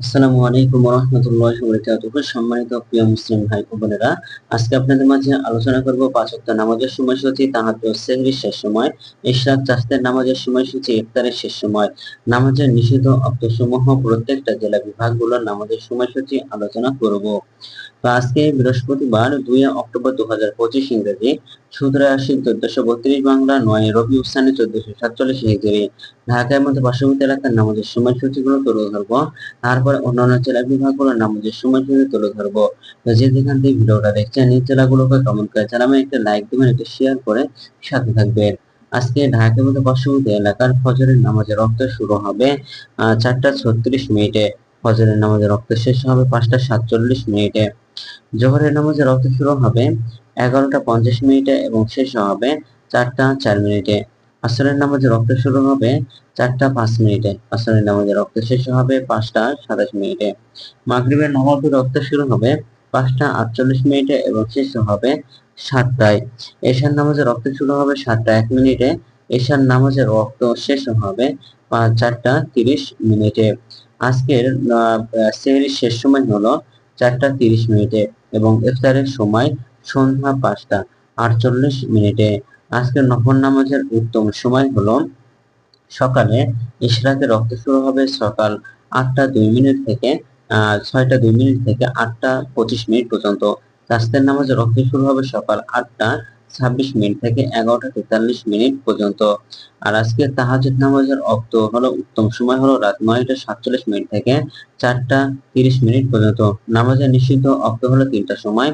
আসসালামু আলাইকুম রহমতুল্লাহি ওয়া সম্মানিত প্রিয় মুসলিম ভাই বোনেরা, আজকে আপনাদের মাঝে আলোচনা করব পাঁচ ওয়াক্ত নামাজের সময়সূচি, তাহাজ্জুদ, সেহরির শেষ সময় ইশরাক চাষতের নামাজের সময়সূচি, ইফতারের শেষ সময়। নামাজের নিষিদ্ধ অক্তসমূহ প্রত্যেকটা জেলা বিভাগগুলোর নামাজের সময়সূচি আলোচনা করব। তো আজকে বৃহস্পতিবার দুই অক্টোবর দু হাজার পঁচিশ ইংরেজি, সতেরো আশি চোদ্দশো বত্রিশ বাংলা, নয় রবি উস্তানি চোদ্দশো সাতচল্লিশ হিজরি। ঢাকার মধ্যে পার্শ্ববর্তী এলাকার নামাজের সময়সূচিগুলো তুলে ধরবো। তারপর অন্যান্য জেলা বিভাগগুলোর নামাজের সময়সূচি তুলে ধরবো। তো যে যেখান থেকে ভিডিওটা দেখছেন, এই জেলাগুলোকে কমেন্ট করে জানাবেন একটা লাইক দিবেন, একটা শেয়ার করে সাথে থাকবেন। আজকে ঢাকার মধ্যে পার্শ্ববর্তী এলাকার ফজরের নামাজের রক্ত শুরু হবে চারটা ছত্রিশ মিনিটে। ফজরের নামাজের রক্ত শেষ হবে পাঁচটা সাতচল্লিশ মিনিটে। জোহরের নামাজের রক্ত শুরু হবে এগারোটা পঞ্চাশ মিনিটে এবং শেষ হবে চারটা চার মিনিটে। আসরের নামাজের রক্ত শুরু হবে চারটা পাঁচ মিনিটে। আসরের নামাজের রক্ত শেষ হবে পাঁচটা সাতাশ মিনিটে। মাগরিবের নামাজের রক্ত শুরু হবে পাঁচটা আটচল্লিশ মিনিটে এবং শেষ হবে সাতটায়। এশার নামাজের রক্ত শুরু হবে সাতটা এক মিনিটে। এশার নামাজের রক্ত শেষ হবে চারটা তিরিশ মিনিটে। আজকের সেহরির শেষ সময় হলো চারটা তিরিশ মিনিটে এবং ইফতারের সময় সন্ধ্যা পাঁচটা আটচল্লিশ মিনিটে। আজকের নফর নামাজের উত্তম সময় হলো সকালে ইশরাকে রক্ত শুরু হবে সকাল আটটা দুই মিনিট থেকে ছয়টা দুই মিনিট থেকে আটটা পঁচিশ মিনিট পর্যন্ত। রাস্তের নামাজের রক্ত শুরু হবে সকাল আটটা ছাব্বিশ মিনিট থেকে এগারোটা তেতাল্লিশ মিনিট পর্যন্ত। আর আজকে তাহাজুদ নামাজের অক্ত হলো উত্তম সময় হলো রাত নয়টা সাতচল্লিশ মিনিট থেকে চারটা তিরিশ মিনিট পর্যন্ত। নামাজের নিষিদ্ধ অক্ত হলো তিনটা সময়।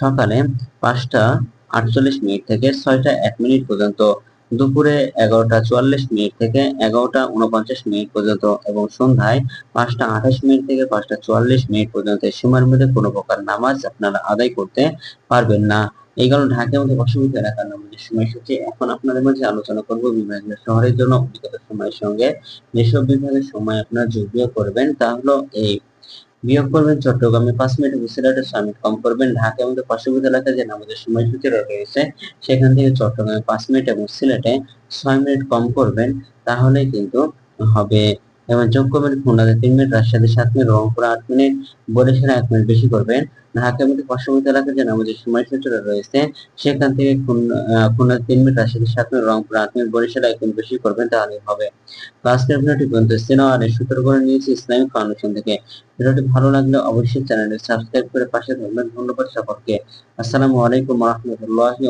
সকালে পাঁচটা আটচল্লিশ মিনিট থেকে ছয়টা এক মিনিট পর্যন্ত, দুপুরে এগারোটা চুয়াল্লিশ মিনিট থেকে এগারোটা উনপঞ্চাশ মিনিট পর্যন্ত এবং সন্ধ্যায় পাঁচটা আঠাশ মিনিট থেকে পাঁচটা চুয়াল্লিশ মিনিট পর্যন্ত সময়ের মধ্যে কোনো প্রকার নামাজ আপনারা আদায় করতে পারবেন না। এই কারণে ঢাকার মধ্যে বসবাস এলাকার নামাজের সময়সূচি, এখন আপনাদের মাঝে আলোচনা করব বিভিন্ন শহরের জন্য অভিজ্ঞত সময়ের সঙ্গে। যেসব বিভাগের সময় আপনারা যোগ করবেন, তা হলো এই বিয়োগ করবেন চট্টগ্রামে পাঁচ মিনিট সিলেটে ছয় মিনিট কম করবেন ঢাকা এবং পার্শ্ববর্তী এলাকায় যে নামাজের সময়সূচি রয়েছে, সেখান থেকে চট্টগ্রামে পাঁচ মিনিট এবং সিলেটে ছয় মিনিট কম করবেন তাহলে কিন্তু হবে এবং যোগ করবেন খুলনাতে তিন মিনিট রাজশাহী সাত মিনিট রংপুর আট মিনিট বরিশালে এক মিনিট বেশি করবেন। ঢাকা নামাজের সময়সূচি রয়েছে, সেখান থেকে তিন মিনিট রাজশাহী সাত মিনিট রংপুর আট মিনিট বরিশালে এক মিনিট বেশি করবেন তাহলে হবে। আজকের ভিডিওটি পর্যন্ত সূত্র করে নিয়েছি ইসলামিক ফাউন্ডেশন থেকে। ভিডিওটি ভালো লাগলে অবশ্যই চ্যানেলটি সাবস্ক্রাইব করে পাশে ধন্যবাদ সকলকে। আসসালামু আলাইকুম রহমতুল্লাহি